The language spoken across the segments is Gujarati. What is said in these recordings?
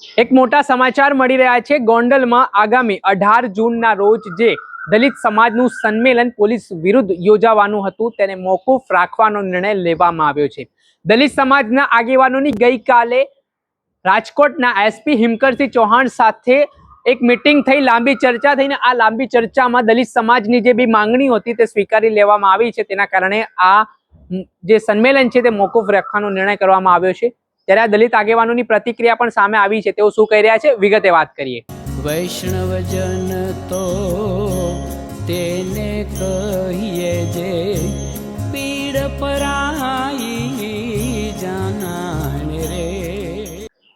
એક મોટા સમાચાર મળી રહ્યા છે. ગોંડલમાં આગામી અઢાર જૂનના રોજ જે દલિત સમાજનું સંમેલન પોલીસ વિરુદ્ધ યોજાવાનું હતું, તેને મોકૂફ રાખવાનો નિર્ણય લેવામાં આવ્યો છે. દલિત સમાજના આગેવાનોની ગઈકાલે રાજકોટના એસપી હિમકરસિંહ ચૌહાણ સાથે એક મિટિંગ થઈ. લાંબી ચર્ચા થઈને આ લાંબી ચર્ચામાં દલિત સમાજની જે બી માંગણીઓ હતી તે સ્વીકારી લેવામાં આવી છે. તેના કારણે આ જે સંમેલન છે તે મોકૂફ રાખવાનો નિર્ણય કરવામાં આવ્યો છે. ત્યારે આ દલિત આગેવાનોની પ્રતિક્રિયા પણ સામે આવી છે. તેઓ શું કહી રહ્યા છે? વિગતે વાત કરીએ. વૈષ્ણવજન તો તેને કહીએ જે પીડ પરાઈ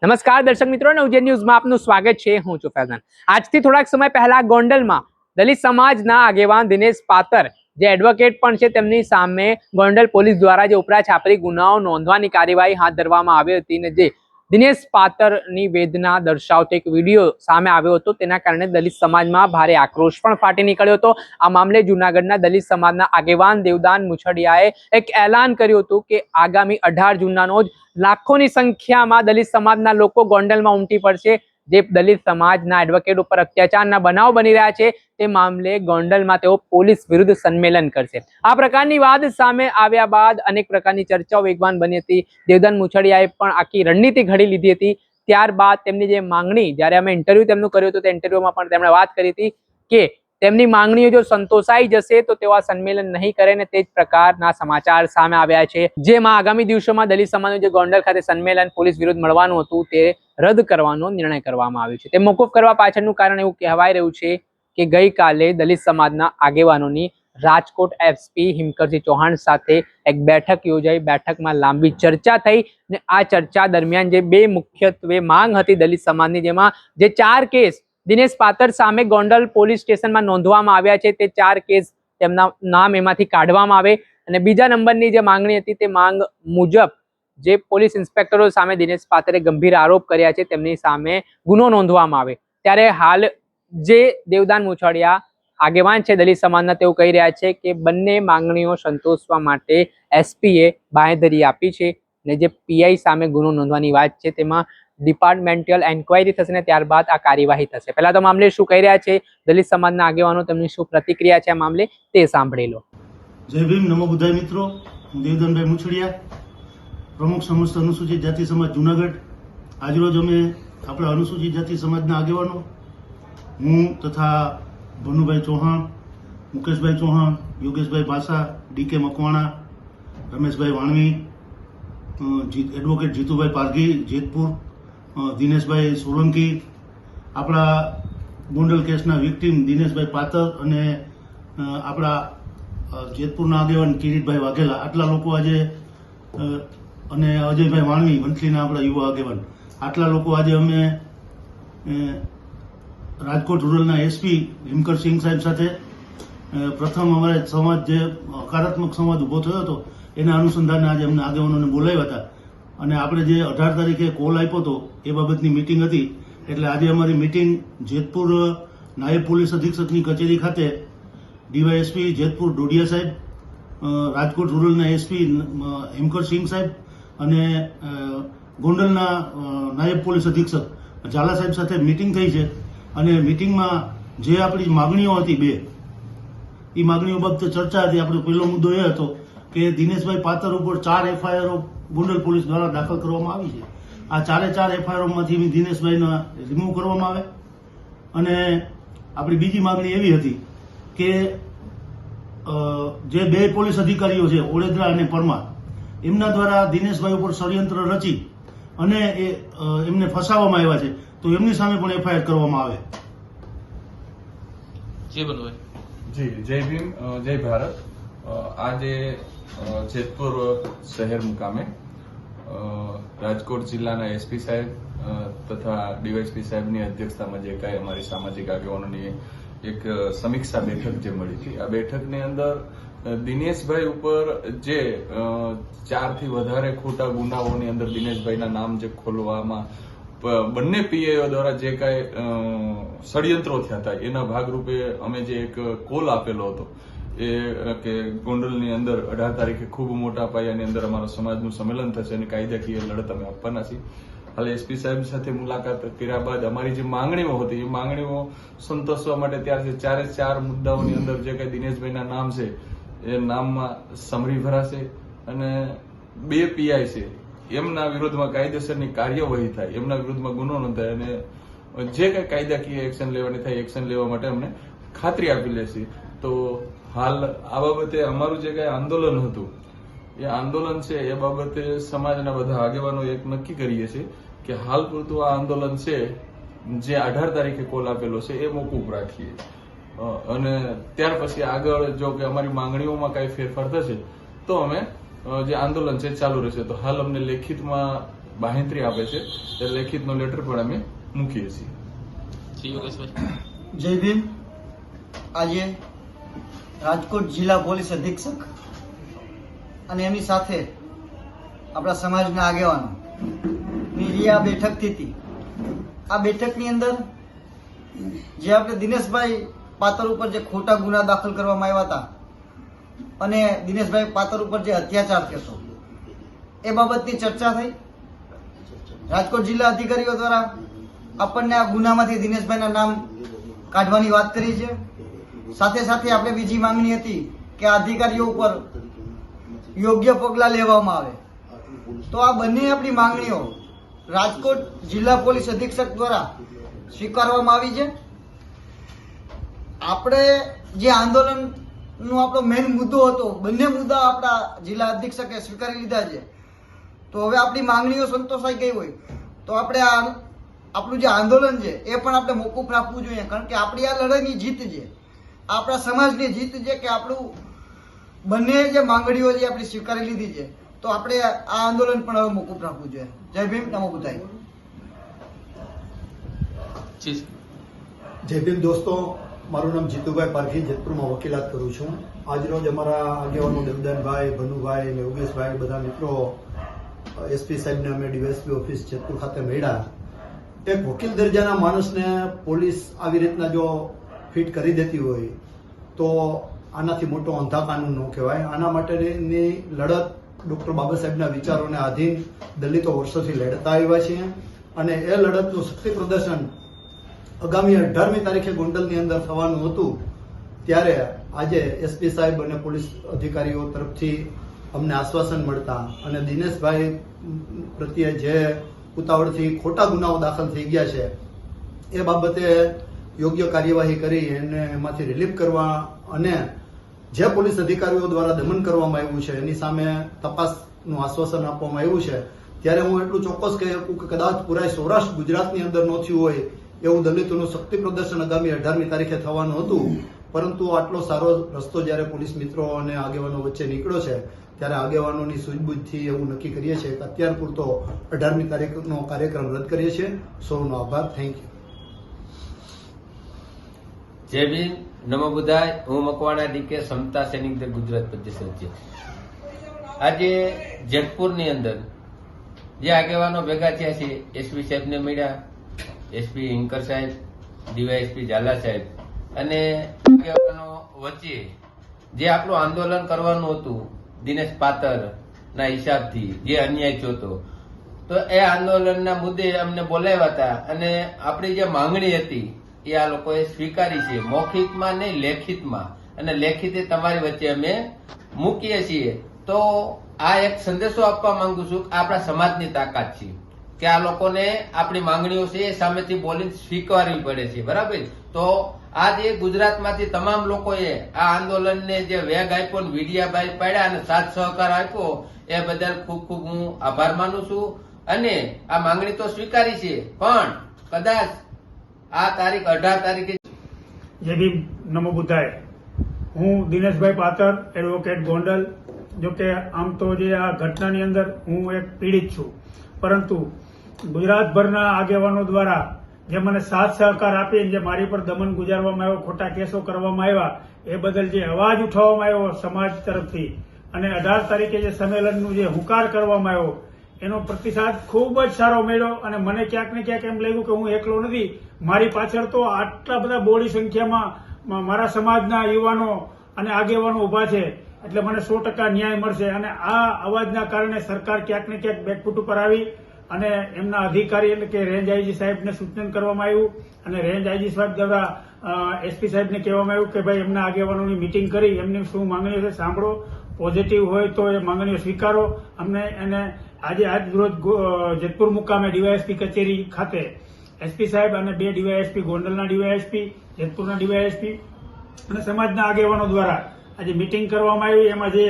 નમસ્કાર દર્શક મિત્રો નવજે ન્યૂઝમાં આપનું સ્વાગત છે. હું છું ફૈઝાન. આજથી થોડાક સમય પહેલા ગોંડલમાં દલિત સમાજના આગેવાન દિનેશ પાતર જે એડવોકેટ પણ છે, તેમની સામે ગોંડલ પોલીસ દ્વારા જે ઉપરા છાપરી ગુનાઓ નોંધવાની કાર્યવાહી હાથ ધરવામાં આવી હતી ને જે દિનેશ પાતરની વેદના દર્શાવતો એક વીડિયો સામે આવ્યો હતો, તેના કારણે દલિત સમાજમાં ભારે આક્રોશ પણ ફાટી નીકળ્યો હતો. આ મામલે જૂનાગઢના દલિત સમાજના આગેવાન દેવદાન મુછડિયાએ એક એલાન કર્યું હતું કે આગામી અઢાર જૂનના રોજ લાખોની સંખ્યામાં દલિત સમાજના લોકો ગોંડલમાં ઉમટી પડશે. જે દલિત સમાજના એડવોકેટ ઉપર અત્યાચારના બનાવ બની રહ્યા છે, તે મામલે ગોંડલમાં તેઓ પોલીસ વિરુદ્ધ સંમેલન કરશે. આ પ્રકારની વાત સામે આવ્યા બાદ અનેક પ્રકારની ચર્ચાઓ વેગવાન બની હતી. દેવદાન મુછડિયાએ પણ આખી રણનીતિ ઘડી લીધી હતી. ત્યારબાદ તેમની જે માંગણી, જ્યારે અમે ઇન્ટરવ્યુ તેમનું કર્યું હતું, તે ઇન્ટરવ્યુમાં પણ તેમણે વાત કરી હતી કે તેમની માંગણીઓ જો સંતોષાઈ જશે, તો તેઓ આ સંમેલન નહીં કરે ને તે જ પ્રકારના સમાચાર સામે આવ્યા છે. જેમાં આગામી દિવસોમાં દલિત સમાજનું જે ગોંડલ ખાતે સંમેલન પોલીસ વિરુદ્ધ મળવાનું હતું, તે રદ કરવાનો નિર્ણય કરવામાં આવ્યો છે. તે મોકૂફ કરવા પાછળનું કારણ એવું કહેવાય રહ્યું છે કે ગઈકાલે દલિત સમાજના આગેવાનોની રાજકોટ એસપી હિમકરસિંહ ચૌહાણ સાથે એક બેઠક યોજાઈ. બેઠકમાં લાંબી ચર્ચા થઈ ને આ ચર્ચા દરમિયાન જે બે મુખ્યત્વે માંગ હતી દલિત સમાજની, જેમાં જે ચાર કેસ દિનેશ પાતર સામે ગોંડલ પોલીસ સ્ટેશનમાં નોંધવામાં આવ્યા છે, તે ચાર કેસ તેમના નામ એમાંથી કાઢવામાં આવે. અને બીજા નંબરની જે માંગણી હતી, તે માંગ મુજબ જે પોલીસ ઇન્સ્પેક્ટરો સામે દિનેશ પાત્રે ગંભીર આરોપ કર્યા છે, તેમની સામે ગુનો નોંધવામાં આવે. ત્યારે હાલ જે દેવદાન મુછડિયા આગેવાન છે દલિત સમાજના, તેઓ કહી રહ્યા છે કે બંને માંગણીઓ સંતોષવા માટે એસપીએ બાંહેધરી આપી છે ને જે પીઆઈ સામે ગુનો નોંધવાની વાત છે, તેમાં ડિપાર્ટમેન્ટલ એન્ક્વાયરી થશે ને ત્યારબાદ આ કાર્યવાહી થશે. પહેલા તો મામલે શું કહી રહ્યા છે દલિત સમાજના આગેવાનો, તેમની શું પ્રતિક્રિયા છે આ મામલે તે સાંભળી લો. જય ભીમ, નમો બુદ્ધાય મિત્રો. હું મુછડિયા. પ્રમુખ સમસ્ત અનુસૂચિત જાતિ સમાજ જુનાગઢ. આજરોજ અમે આપણા અનુસૂચિત જાતિ સમાજના આગેવાનો. હું તથા ભનુભાઈ ચૌહાણ, મુકેશભાઈ ચૌહાણ, યોગેશભાઈ ભાસા ડીકે મકવાણા, રમેશભાઈ વાણવી એડવોકેટ જીતુભાઈ પારઘી, જેતપુર દિનેશભાઈ સોલંકી, આપણા ગોંડલ કેસના વિક્ટીમ દિનેશભાઈ પાતર અને આપણા જેતપુરના આગેવાન કિરીટભાઈ વાઘેલા. આટલા લોકો આજે અને અજયભાઈ વાણવી વંથલીના આપણા યુવા આગેવાન. આટલા લોકો આજે અમે રાજકોટ રૂરલના એસપી હિમકરસિંહ સાહેબ સાથે પ્રથમ અમારે સંવાદ જે હકારાત્મક સંવાદ ઊભો થયો હતો, એના અનુસંધાને આજે અમને આગેવાનોને બોલાવ્યા હતા. અને આપણે જે અઢાર તારીખે કોલ આપ્યો હતો, એ બાબતની મિટિંગ હતી. એટલે આજે અમારી મિટિંગ જેતપુર, નાયબ પોલીસ અધિક્ષકની કચેરી ખાતે, ડીવાયએસપી જેતપુર ડોડિયા સાહેબ રાજકોટ રૂરલના એસપી હિમકરસિંહ સાહેબ અને ગોંડલના નાયબ પોલીસ અધિક્ષક ઝાલા સાહેબ સાથે મિટિંગ થઈ છે અને મિટિંગમાં જે આપણી માગણીઓ હતી બે એ માગણીઓ બાબતે ચર્ચા હતી. આપણો પહેલો મુદ્દો એ હતો કે દિનેશભાઈ પાતર ઉપર ચાર એફઆઈઆરો ગોંડલ પોલીસ દ્વારા દાખલ કરવામાં આવી છે. આ ચારે ચાર એફઆઈઆરમાંથી દિનેશભાઈના રિમૂવ કરવામાં આવે. અને આપણી બીજી માગણી એવી હતી કે જે બે પોલીસ અધિકારીઓ છે, ઓળેદરા અને પરમાર એમના દ્વારા દિનેશભાઈ ઉપર ષડયંત્ર રચી અને એ એમને ફસાવવામાં આવ્યા છે. તો એમની સામે પણ એફઆઈઆર કરવામાં આવે. જી જય ભીમ જય ભારત. આજે જેતપુર શહેર મુકામે રાજકોટ જિલ્લાના એસપી સાહેબ તથા ડીવાયસપી સાહેબની અધ્યક્ષતામાં જે કાંઈ અમારી સામાજિક આગેવાનોની એક સમીક્ષા બેઠક જે મળી હતી. આ બેઠકની અંદર દિનેશભાઈ ઉપર જે ચાર ચારથી વધારે ખોટા ગુનાઓની અંદર દિનેશભાઈના નામ જે ખોલવામાં બંને પીએઓ દ્વારા જે કાંઈ ષડયંત્રો થયા હતા, એના ભાગરૂપે અમે જે એક કોલ આપેલો હતો, એ કે ગોંડલની અંદર અઢાર તારીખે ખૂબ મોટા પાયાની અંદર અમારા સમાજનું સંમેલન થશે અને કાયદાકીય લડત અમે આપવાના છીએ. હાલ એસપી સાહેબ સાથે મુલાકાત કર્યા બાદ અમારી જે માંગણીઓ હતી, એ માંગણીઓ સંતોષવા માટે ત્યારથી ચારે ચાર મુદ્દાઓની અંદર જે કાંઈ દિનેશભાઈના નામ છે એ નામમાં સમરી ભરાશે અને બે પીઆઈ છે. એમના વિરોધમાં કાયદેસરની કાર્યવાહી થાય, એમના વિરુદ્ધમાં ગુનો નોંધાય અને જે કઈ કાયદાકીય એક્શન લેવાની થાય એક્શન લેવા માટે અમને ખાતરી આપી લેશે. તો હાલ આ બાબતે અમારું જે કઈ આંદોલન હતું, એ આંદોલન છે, એ બાબતે સમાજના બધા આગેવાનો એક નક્કી કરીએ છીએ કે હાલ પૂરતું આ આંદોલન છે, જે અઢાર તારીખે કોલ આપેલો છે, એ મોકૂફ રાખીએ. અને ત્યાર પછી આગળ જો કે અમારી માંગણીઓમાં કઈ ફેરફાર થશે તો અમે જે આંદોલન છે ચાલુ રહેશે. તો હાલ અમને લેખિતમાં બાહેંતરી આપે છે એ લેખિતનો લેટર પણ અમે મૂકીએ છીએ. જય ભીમ. આજે રાજકોટ જિલ્લા પોલીસ અધિક્ષક અને એમની સાથે આપણા સમાજના આગેવાનો ની જે આ બેઠક થઈ હતી આ બેઠકની અંદર જે આપણે દિનેશભાઈ પાતર ઉપર જે ખોટા ગુના દાખલ કરવામાં આવ્યા હતા અને દિનેશભાઈ પાતર ઉપર જે અત્યાચાર કેસો, એ બાબતની ચર્ચા થઈ? રાજકોટ જિલ્લા અધિકારીઓ દ્વારા આપણને આ ગુનામાંથી દિનેશભાઈના નામ કાઢવાની વાત કરી છે. સાથે સાથે આપણે બીજી માંગણી હતી કે અધિકારીઓ ઉપર યોગ્ય પગલાં લેવામાં આવે. તો આ બંને આપણી માંગણીઓ રાજકોટ જિલ્લા પોલીસ અધિક્ષક દ્વારા સ્વીકારવામાં આવી છે. આપણે જે આંદોલનનો આપણો મેઇન મુદ્દો હતો બંને મુદ્દા આપણા જિલ્લા અધિક્ષકે સ્વીકારી લીધા છે. તો હવે આપણી માંગણીઓ સંતોષાઈ ગઈ હોય. તો આપણે આ આપણું જે આંદોલન છે એ પણ આપણે મોકૂફ રાખવું જોઈએ. કારણ કે આપણી આ લડાઈની જીત છે આપણા સમાજની જીત છે કે આપણું બંને જે માંગણીઓ છે આપણી સ્વીકારી લીધી છે. તો આપણે આ આંદોલન પણ હવે મોકૂફ રાખવું જોઈએ. જય ભીમ નમો બુધાઈ જય ભીમ દોસ્તો મારું નામ જીતુભાઈ પારખી, જેતપુરમાં વકીલાત કરું છું. આજરોજ અમારા આગેવાનો દેવદાનભાઈ, ભનુભાઈ અને યોગેશભાઈ બધા મિત્રો, એસપી સાહેબને અમે ડીવાયસપી ઓફિસ જેતપુર ખાતે મળ્યા. એક વકીલ દરજાના માણસને પોલીસ આવી રીતના જો ફિટ કરી દેતી હોય, તો આનાથી મોટો અંધા કાનૂન ન કહેવાય. આના માટેની લડત ડૉક્ટર બાબા સાહેબના વિચારોને આધીન દલિતો વર્ષોથી લડતા આવ્યા છીએ અને એ લડતનું શક્તિ પ્રદર્શન આગામી અઢારમી તારીખે ગોંડલની અંદર થવાનું હતું, ત્યારે આજે એસપી સાહેબ અને પોલીસ અધિકારીઓ તરફથી અમને આશ્વાસન મળતા અને દિનેશભાઈ પ્રત્યે જે ઉતાવળથી ખોટા ગુનાઓ દાખલ થઈ ગયા છે, એ બાબતે યોગ્ય કાર્યવાહી કરી એને એમાંથી રિલીફ કરવા અને જે પોલીસ અધિકારીઓ દ્વારા દમન કરવામાં આવ્યું છે, એની સામે તપાસનું આશ્વાસન આપવામાં આવ્યું છે. ત્યારે હું એટલું ચોક્કસ કહી શકું કે કદાચ પૂરા સૌરાષ્ટ્ર ગુજરાતની અંદર ન હોય એવું દલિતોનું શક્તિ પ્રદર્શન આગામી અઢારમી તારીખે થવાનું હતું. પરંતુ આટલો સારો રસ્તો જ્યારે પોલીસ મિત્રો અને આગેવાનો વચ્ચે નીકળ્યો છે ત્યારે આગેવાનોની સૂઝબૂઝથી એવું નક્કી કરીએ છીએ કે અત્યાર પૂરતો અઢારમી તારીખનો કાર્યક્રમ રદ કરીએ છીએ. સૌનો આભાર. થેન્ક યુ જય ભીમ. નમો બુધાય. હું મકવાણા ડીકે સમતા સૈનિક દળ ગુજરાત પ્રદેશ અધ્યક્ષ આજે જેતપુરની અંદર જે આગેવાનો ભેગા થયા છે એસપી સાહેબને મળ્યા એસપી ઇન્કર સાહેબ ડીવાયએસપી ઝાલા સાહેબ અને આગેવાનો વચ્ચે જે આપણું આંદોલન કરવાનું હતું, દિનેશ પાતર ના હિસાબથી જે અન્યાય જોતો તો એ આંદોલનના મુદ્દે અમને બોલાવ્યા હતા અને આપણી જે માંગણી હતી એ આ લોકોએ સ્વીકારી છે. મૌખિકમાં નહીં, લેખિતમાં. અને લેખિતે તમારી વચ્ચે અમે મૂકીએ છીએ. તો આ એક સંદેશો આપવા માંગુ છું કે આપણા સમાજની તાકાત છે. કે આ લોકોને આપણી માંગણીઓ છે એ સામેથી બોલીને સ્વીકારવી પડે છે, બરાબર? તો આજે ગુજરાતમાંથી તમામ લોકોએ આ આંદોલનને જે વેગ આપ્યો ને વિડિયાભાઈ પાડ્યા અને સાથ સહકાર આપ્યો, એ બદલ ખૂબ ખૂબ હું આભાર માનું છું. અને આ માંગણી તો સ્વીકારી છે, પણ કદાચ આ તારીખ અઢાર તારીખે જય ભીમ નમો બુદ્ધાય, હું દિનેશભાઈ પાતર એડવોકેટ ગોંડલ, જોકે આમ તો જે આ ઘટનાની અંદર હું એક પીડિત છું. પરંતુ ગુજરાતભરના આગેવાનો દ્વારા જે મને સાથ સહકાર આપી જે મારી પર દમન ગુજારવામાં આવ્યો, ખોટા કેસો કરવામાં આવ્યા, એ બદલ જે અવાજ ઉઠાવવામાં આવ્યો સમાજ તરફથી અને અઢાર તારીખે જે સંમેલનનું જે હુંકાર કરવામાં આવ્યો, એનો પ્રતિસાદ ખૂબ જ સારો મળ્યો અને મને ક્યાંક ને ક્યાંક એમ લાગ્યું કે હું એકલો નથી. મારી પાછળ તો આટલા બધા બોડી સંખ્યામાં મારા સમાજના યુવાનો અને આગેવાનો ઊભા છે, એટલે મને સો ટકા ન્યાય મળશે અને આ અવાજના કારણે સરકાર ક્યાંક ને ક્યાંક બેકફૂટ ઉપર આવી અને એમના અધિકારી એટલે કે રેન્જ આઈજી સાહેબને સૂચન કરવામાં આવ્યું અને રેન્જ આઈજી સાહેબ દ્વારા એસપી સાહેબને કહેવામાં આવ્યું કે ભાઈ એમના આગેવાનોની મિટિંગ કરી, એમની શું માંગણીઓ છે સાંભળો. પોઝિટિવ હોય તો એ માંગણીઓ સ્વીકારો. અમને એને આજે આજ રોજ જેતપુર મુકામે ડીવાયએસપી કચેરી ખાતે એસપી સાહેબ અને બે ડીવાયએસપી, ગોંડલના ડીવાયએસપી, જેતપુરના ડીવાયએસપી અને સમાજના આગેવાનો દ્વારા આજે મિટિંગ કરવામાં આવી. એમાં જે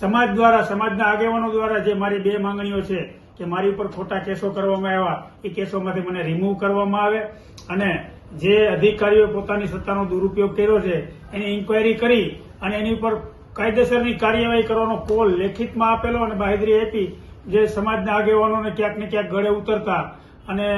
સમાજ દ્વારા, સમાજના આગેવાનો દ્વારા જે મારી બે માંગણીઓ છે કે મારી ઉપર ખોટા કેસો કરવામાં આવ્યા, એ કેસોમાંથી મને રિમૂવ કરવામાં આવે. અને જે અધિકારીઓ પોતાની સત્તાનો દુરુપયોગ કર્યો છે, એની ઇન્કવાયરી કરી અને એની ઉપર કાયદેસરની કાર્યવાહી કરવાનો કોલ લેખિતમાં આપેલો અને બાહેદરી આપી, જે સમાજના આગેવાનોને ક્યાંક ને ક્યાંક ગળે ઉતરતા અને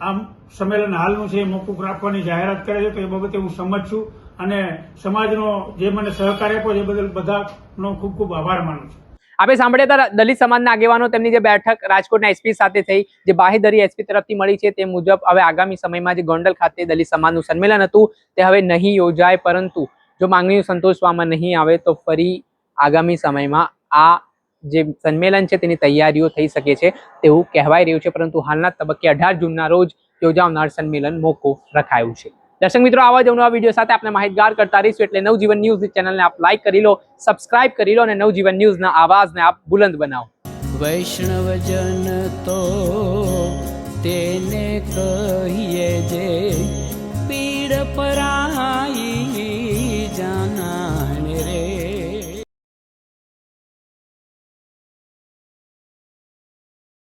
આમ સંમેલન હાલનું છે એ મોકૂફ રાખવાની જાહેરાત કરે છે, તો એ બાબતે હું સમજ છું. અને સમાજનો જે મને સહકાર આપ્યો છે એ બદલ બધાનો ખૂબ ખૂબ આભાર માનું છું. આપણે સાંભળ્યા હતા દલિત સમાજના આગેવાનો તેમની જે બેઠક રાજકોટના એસપી સાથે થઈ, જે બાહેદરી એસપી તરફથી મળી છે તે મુજબ હવે આગામી સમયમાં જે ગોંડલ ખાતે દલિત સમાજનું સંમેલન હતું, તે હવે નહીં યોજાય. પરંતુ જો માંગણીઓ સંતોષવામાં નહીં આવે તો ફરી આગામી સમયમાં આ જે સંમેલન છે તેની તૈયારીઓ થઈ શકે છે તેવું કહેવાય રહ્યું છે. પરંતુ હાલના તબક્કે અઢાર જૂનના રોજ યોજાનાર સંમેલન મોકૂફ રખાયું છે. દર્શક મિત્રો, આવા જ નવા વીડિયો સાથે આપણે માહિતગાર કરતા રહીશું. એટલે નવજીવન ન્યૂઝની ચેનલને આપ લાઇક કરી લો સબસ્ક્રાઇબ કરી લો અને નવજીવન ન્યૂઝના આવાજને આપ બુલંદ બનાવો. વૈષ્ણવજન તો તેને કહીએ જે પીડ પરા